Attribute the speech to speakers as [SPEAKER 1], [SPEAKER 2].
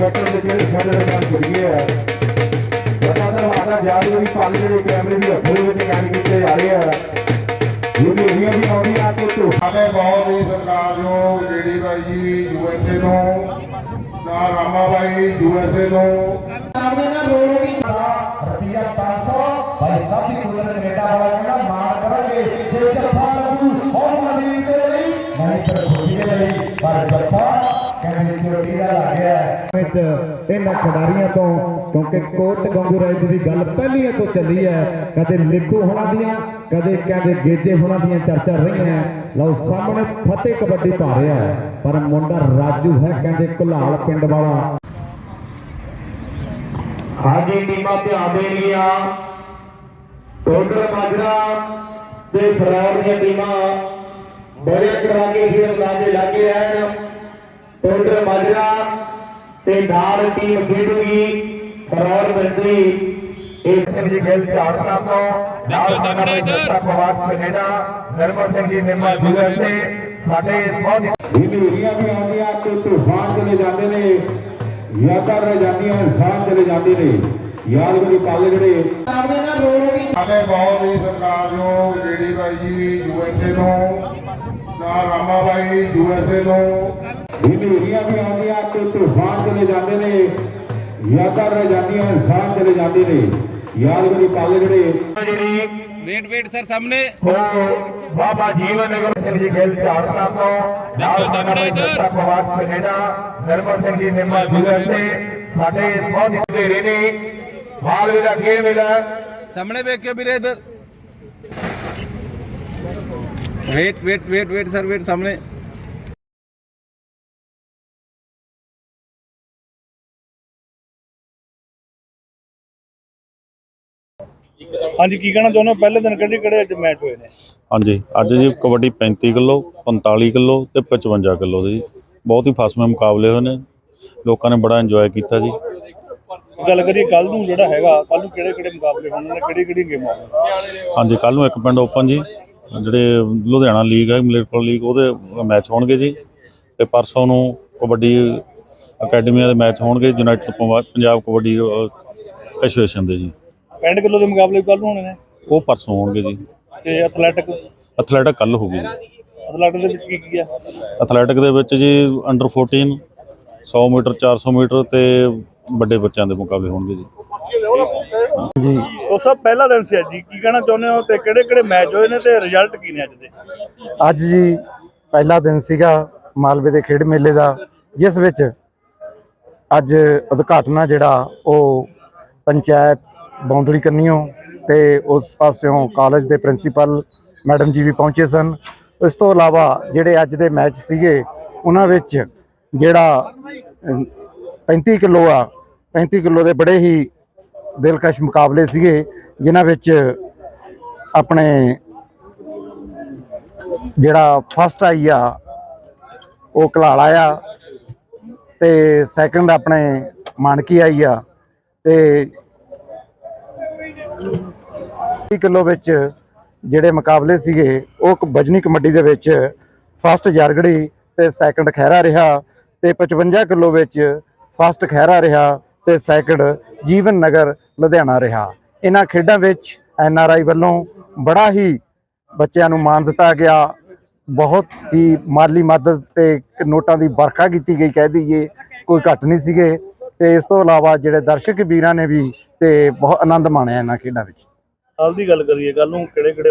[SPEAKER 1] Inspector ਦੇ ਜਿਹੜੇ ਸਾਡੇ ਨਾਲ ਗੱਲ ਕਰੀਏ। ਆ ਲਗਾਤਾਰ ਸਾਡਾ ਜਾਰੀ ਹੋਈ ਪਾਲ ਜਿਹੜੇ ਕੈਮਰੇ ਦੀ ਹੱਥੋਂ ਵਿੱਚ ਨਿਗਰਾਨੀ ਕੀਤੇ ਜਾ ਰਹੇ ਆ। ਇਹ ਏਰੀਆ ਵੀ ਆਉਂਦੀ ਆ ਕਿ ਧੋ
[SPEAKER 2] ਸਾਡੇ ਬਹੁਤ ਹੀ ਸਤਿਕਾਰਯੋਗ ਜੀਡੀ ਬਾਈ ਜੀ ਯੂਐਸਏ ਤੋਂ ਦਾ ਰਾਮਾ ਬਾਈ ਯੂਐਸਏ ਤੋਂ
[SPEAKER 3] ਰੁਪਿਆ 500 ਭਾਈ ਸਾਹਿਬ ਦੀ ਕੁਦਰਤ ਕੈਨੇਡਾ ਵਾਲਾ ਕਹਿੰਦਾ ਮਾਣ ਕਰਾਂਗੇ ਜੇ ਜੱਫਾ ਲੱਗੂ ਉਹ ਨਵੀਨ ਦੇ ਲਈ ਫਿਰ ਖੁਸ਼ੀ ਦੇ ਲਈ ਪਰ ਜੱਫਾ
[SPEAKER 4] ਵਿੱਚ ਇਹਨਾਂ ਖਿਡਾਰੀਆਂ ਤੋਂ, ਕਿਉਂਕਿ ਕੋਟ ਗੰਗੂ ਰਾਜ ਦੀ ਗੱਲ ਪਹਿਲੀਆਂ ਤੋਂ ਚੱਲੀ ਹੈ, ਕਦੇ ਲਿਖੂ ਹੋਣਾ ਦੀਆਂ, ਕਦੇ ਕਹਿੰਦੇ ਗੇਜੇ ਹੋਣਾ ਦੀਆਂ ਚਰਚਾ ਰਹੀਆਂ ਲਓ, ਸਾਹਮਣੇ ਫਤਿਹ ਕਬੱਡੀ ਪਾ ਰਿਹਾ ਹੈ, ਪਰ ਮੁੰਡਾ ਰਾਜੂ ਹੈ ਕਹਿੰਦੇ ਕੁਲਾਲ ਪਿੰਡ ਵਾਲਾ।
[SPEAKER 1] ਹਾਂਜੀ, ਟੀਮਾਂ ਧਿਆਨ ਦੇਣਗੀਆਂ ਟੋਡਰ ਮਾਜਰਾ ਤੇ ਫਰਾਰ ਦੀਆਂ ਟੀਮਾਂ ਬੜੇ ਕਰਾ ਕੇ ਖੇਡ ਲਾਗੇ ਲਾਗੇ ਰਹਿਣ। ਟੋਡਰ ਮਾਜਰਾ ਤੇ ਨਾਲ ਟੀਮ ਖੇਡੂਗੀ। ਫਰਾਰ ਬੰਦੀ ਇੱਕ ਸਿੰਘ ਜੀ ਝਾੜ ਸਾਹਿਬ ਤੋਂ ਦੇਖੋ ਸਾਹਮਣੇ ਇਧਰ ਪ੍ਰਵਾਸ ਕੈਨੇਡਾ ਨਰਮਲ ਸਿੰਘ ਜੀ ਨਿੰਮਾ ਜੁਗਰ ਤੇ ਸਾਡੇ ਬਹੁਤ ਹੀਲੀਆਂ ਵੀ ਆਉਂਦੀਆਂ ਤੇ ਤੂਫਾਨ ਚਲੇ ਜਾਂਦੇ ਨੇ। ਯਾਦਾਂ ਰਹਿ ਜਾਂਦੀਆਂ ਇਨਸਾਨ ਚਲੇ ਜਾਂਦੇ ਨੇ। ਯਾਦਗਾਰੀ ਪਲ ਜਿਹੜੇ।
[SPEAKER 2] ਸਾਡੇ ਬਹੁਤ ਹੀ ਸਤਿਕਾਰਯੋਗ ਜੀਡੀ ਬਾਈ ਜੀ ਯੂਐਸਏ ਤੋਂ ਦਾ ਰਾਮਾ ਬਾਈ ਯੂਐਸਏ ਤੋਂ
[SPEAKER 1] ਹੀਲੀਆਂ ਵੀ ਆਉਂਦੀਆਂ ਤੇ ਤੂਫਾਨ ਚਲੇ ਜਾਂਦੇ ਨੇ ਯਾਦਾਂ ਰਹਿ ਜਾਂਦੀਆਂ ਇਨਸਾਨ ਚਲੇ ਜਾਂਦੇ ਨੇ। ਯਾਦਗਾਰੀ ਪਲ ਜਿਹੜੇ। ਜਿਹੜੀ
[SPEAKER 5] ਵੇਟ ਵੇਟ ਸਰ ਸਾਹਮਣੇ।
[SPEAKER 1] ਬਾਬਾ ਜੀਵਨ ਨਗਰ ਸਿੰਘ ਜੀ ਗਿੱਲ ਝਾੜ ਸਾਹਿਬ ਤੋਂ
[SPEAKER 5] ਦੇਖੋ ਸਾਹਮਣੇ ਇੱਧਰ।
[SPEAKER 1] ਪ੍ਰਵਾਸ ਕੈਨੇਡਾ ਨਰਮਲ ਸਿੰਘ ਜੀ ਨਿੰਮਾ ਜੁਗਰ ਤੇ ਸਾਡੇ ਬਹੁਤ ਵਧੇਰੇ ਨੇ। ਹਾਲ ਵੇਲਾ ਖੇਡ ਵੇਲਾ
[SPEAKER 5] ਸਾਹਮਣੇ ਵੇਖ ਕੇ ਵੀਰੇ ਇਧਰ। Wait wait wait wait sir wait ਸਾਹਮਣੇ।
[SPEAKER 6] ਹਾਂਜੀ ਕੀ ਕਹਿਣਾ ਚਾਹੁੰਦੇ ਹੋ? ਪਹਿਲੇ ਦਿਨ ਕਿਹੜੇ ਕਿਹੜੇ ਅੱਜ ਮੈਚ ਹੋਏ ਨੇ?
[SPEAKER 7] ਹਾਂਜੀ ਅੱਜ ਜੀ ਕਬੱਡੀ 35 ਕਿਲੋ 45 ਕਿਲੋ ਤੇ 55 ਕਿਲੋ ਦੇ ਜੀ। ਬਹੁਤ ਹੀ ਫਸਵੇਂ ਮੁਕਾਬਲੇ ਹੋਏ ਨੇ। ਲੋਕਾਂ ਨੇ ਬੜਾ ਇੰਜੋਏ ਕੀਤਾ ਜੀ।
[SPEAKER 6] ਗੱਲ ਕਰੀਏ ਕੱਲ ਨੂੰ ਜਿਹੜਾ ਹੈਗਾ ਕੱਲ ਨੂੰ ਕਿਹੜੇ ਕਿਹੜੇ ਮੁਕਾਬਲੇ ਹੋਣੇ ਨੇ ਕਿਹੜੀ ਕਿਹੜੀ ਗੇਮਾਂ
[SPEAKER 7] ਹਾਂਜੀ ਕੱਲ ਨੂੰ ਇੱਕ ਪਿੰਡ ਓਪਨ ਜੀ ਜਿਹੜੇ ਲੁਧਿਆਣਾ ਲੀਗ ਹੈ ਮਲੇਰਕੋਟਲਾ ਲੀਗ ਉਹਦੇ ਮੈਚ ਹੋਣਗੇ ਜੀ। ਤੇ ਪਰਸੋਂ ਨੂੰ ਕਬੱਡੀ ਅਕੈਡਮੀਆਂ ਦੇ ਮੈਚ ਹੋਣਗੇ ਯੂਨਾਈਟਿਡ ਪੰਜਾਬ ਕਬੱਡੀ ਐਸੋਸੀਏਸ਼ਨ ਦੇ ਜੀ।
[SPEAKER 6] 65 ਕਿਲੋ ਦੇ ਮੁਕਾਬਲੇ ਕੱਲ ਨੂੰ ਹੋਣੇ ਨੇ?
[SPEAKER 7] ਉਹ ਪਰਸੋਂ ਹੋਣਗੇ ਜੀ।
[SPEAKER 6] ਤੇ ਐਥਲੈਟਿਕ
[SPEAKER 7] ਐਥਲੈਟਿਕ ਕੱਲ ਹੋਊਗੀ ਜੀ।
[SPEAKER 6] ਐਥਲੈਟਿਕ ਦੇ ਵਿੱਚ ਕੀ ਕੀ ਆ?
[SPEAKER 7] ਐਥਲੈਟਿਕ ਦੇ ਵਿੱਚ ਜੀ ਅੰਡਰ 14 100 ਮੀਟਰ 400 ਮੀਟਰ ਤੇ ਵੱਡੇ ਬੱਚਿਆਂ ਦੇ ਮੁਕਾਬਲੇ ਹੋਣਗੇ ਜੀ।
[SPEAKER 6] ਉਹ ਸਭ ਪਹਿਲਾ ਦਿਨ ਸੀ ਅੱਜ ਜੀ। ਕੀ ਕਹਿਣਾ ਚਾਹੁੰਦੇ ਹੋ ਤੇ ਕਿਹੜੇ ਕਿਹੜੇ ਮੈਚ ਹੋਏ ਨੇ ਤੇ ਰਿਜ਼ਲਟ ਕੀ ਨੇ ਅੱਜ ਦੇ?
[SPEAKER 8] ਅੱਜ ਜੀ ਪਹਿਲਾ ਦਿਨ ਸੀਗਾ ਮਾਲਵੇ ਦੇ ਖੇਡ ਮੇਲੇ ਦਾ ਜਿਸ ਵਿੱਚ ਅੱਜ ਉਦਘਾਟਨ ਜਿਹੜਾ ਉਹ ਪੰਚਾਇਤ ਬੌਂਦੜੀ ਕੰਨੀਓ ਤੇ ਉਸ ਪਾਸਿਓਂ ਕਾਲਜ ਦੇ ਪ੍ਰਿੰਸੀਪਲ ਮੈਡਮ ਜੀ ਵੀ ਪਹੁੰਚੇ ਸਨ। ਇਸ ਤੋਂ ਇਲਾਵਾ ਜਿਹੜੇ ਅੱਜ ਦੇ ਮੈਚ ਸੀਗੇ ਉਹਨਾਂ ਵਿੱਚ ਜਿਹੜਾ ਅਮ, 35 ਕਿਲੋ ਆ 35 ਕਿਲੋ ਦੇ ਬੜੇ ਹੀ ਦਿਲਕਸ਼ ਮੁਕਾਬਲੇ ਸੀਗੇ ਜਿਨ੍ਹਾਂ ਵਿੱਚ ਆਪਣੇ ਜਿਹੜਾ ਫਸਟ ਆਈ ਆ ਉਹ ਕਲਾਲਾ ਆ ਤੇ ਸੈਕੰਡ ਆਪਣੇ ਮਾਨਕੀ ਆਈ ਆ ਤੇ 30 ਕਿਲੋ ਵਿੱਚ ਜਿਹੜੇ ਮੁਕਾਬਲੇ ਸੀਗੇ, ਉਹ ਕ- ਵਜਨੀ ਕਬੱਡੀ ਦੇ ਵਿੱਚ ਫਸਟ ਜਰਗੜੀ ਤੇ ਸੈਕੰਡ ਖਹਿਰਾ ਰਿਹਾ ਤੇ 55 ਕਿਲੋ ਵਿੱਚ ਫਸਟ ਖਹਿਰਾ ਰਿਹਾ ਤੇ ਸੈਕੰਡ ਜੀਵਨ ਨਗਰ ਲੁਧਿਆਣਾ ਰਿਹਾ। ਇਹਨਾਂ ਖੇਡਾਂ ਵਿੱਚ ਐਨ ਆਰ ਆਈ ਵੱਲੋਂ ਬੜਾ ਹੀ ਬੱਚਿਆਂ ਨੂੰ ਮਾਣ ਦਿੱਤਾ ਗਿਆ। ਬਹੁਤ ਹੀ ਮਾਲੀ ਮਦਦ ਤੇ ਨੋਟਾਂ ਦੀ ਵਰਖਾ ਕੀਤੀ ਗਈ, ਕਹਿ ਦਈਏ, ਕੋਈ ਘੱਟ ਨਹੀਂ ਸੀਗੇ ਤੇ ਇਸ ਤੋਂ ਇਲਾਵਾ ਜਿਹੜੇ ਦਰਸ਼ਕ ਵੀਰਾਂ ਨੇ ਵੀ ਤੇ ਬਹੁਤ ਆਨੰਦ ਮਾਣਿਆ ਇਹਨਾਂ ਖੇਡਾਂ ਵਿੱਚ।
[SPEAKER 6] ਕੱਲ ਦੀ ਗੱਲ ਕਰੀਏ ਕੱਲ ਨੂੰ ਕਿਹੜੇ ਕਿਹੜੇ